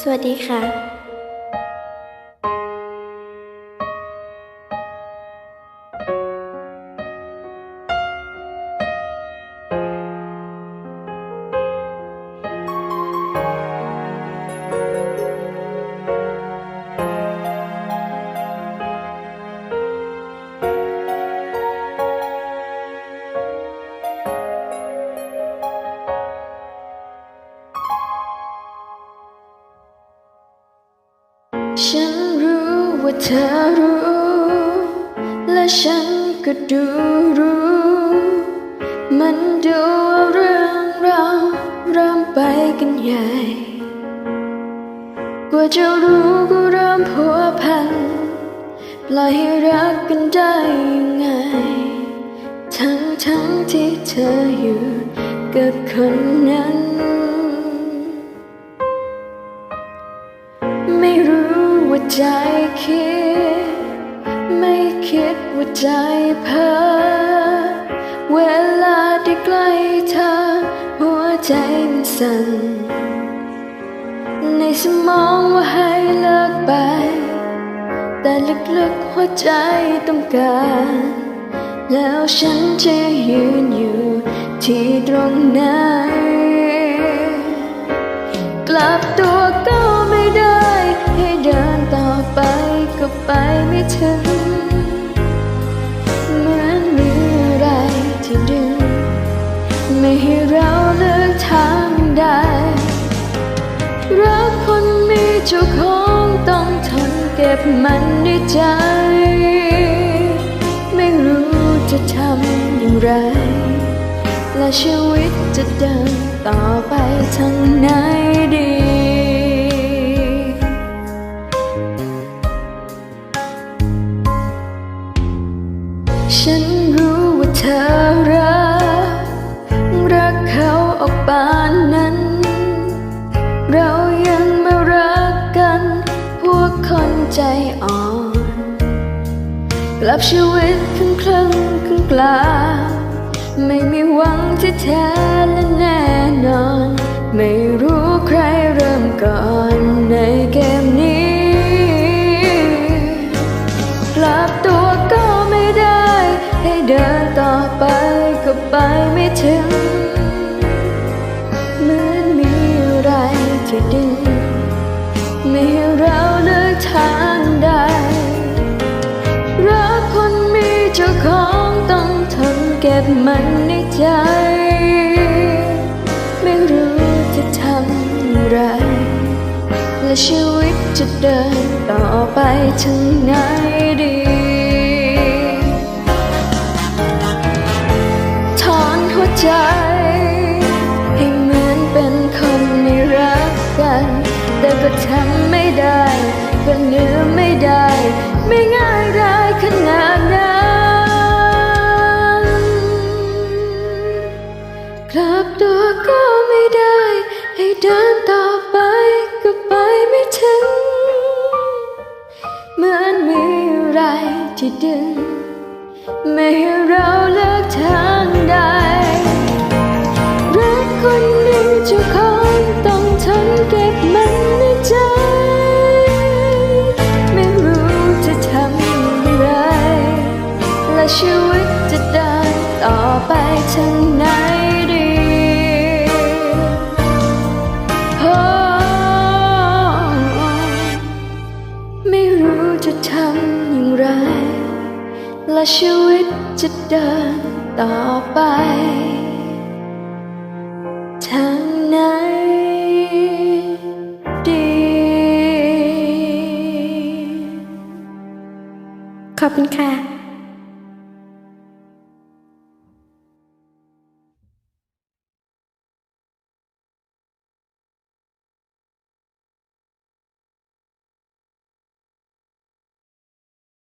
สวัสดีค่ะ ฉันรู้ว่าเธอรู้ และฉันก็ดูรู้ มันดูว่าเรื่องเราเริ่มไปกันใหญ่ กว่าจะรู้ก็เริ่มพัวพันปล่อยให้รักกันได้ยังไง ทั้งทั้งที่เธออยู่กับคนนั้น ไม่รู้ ใจคิด ไม่คิดว่าใจเพ้อเวลาได้ใกล้เธอ หัวใจมันสั่น ในสมองว่าให้เลิกไป แต่ลึกๆหัวใจต้องการ แล้วฉันจะยืนอยู่ที่ตรงไหน กลับตัวก็ ไปไม่ถึงเหมือนมีอะไรที่ดึง ไม่ให้เราเลือกทางได้รักคนมีเจ้าของต้องทนเก็บมันในใจ ไม่รู้จะทำอย่างไร และชีวิตจะเดินต่อไปทางไหน ฉันรู้ว่าเธอรัก รักเขาออกปานนั้น เรายังมารักกัน พวกคนใจอ่อน กลับชีวิตครึ่งครึ่งครึ่งกลางไม่มีหวังที่แท้ ถึง เหมือนมีอะไรที่ดึงไม่ให้เราเลือกทางได้รักคนมีเจ้าของต้องทนเก็บมันในใจ ไม่รู้จะทำอย่างไร และชีวิตจะเดินต่อไปถึงไหนดี ก็เหนือไม่ได้ ไม่ง่ายได้ขนาดนั้นกลับตัวก็ไม่ได้ ให้เดินต่อไปก็ไปไม่ถึง เหมือนมีอะไรที่ดึง ไม่ให้เราเลิกทางได้รักคนหนึ่งจ้าขอ ชีวิตจะเดินต่อไปทางไหนดีโอ้ไม่รู้จะทำอย่างไร และชีวิตจะเดินต่อไปทางไหนดีขอบคุณค่ะ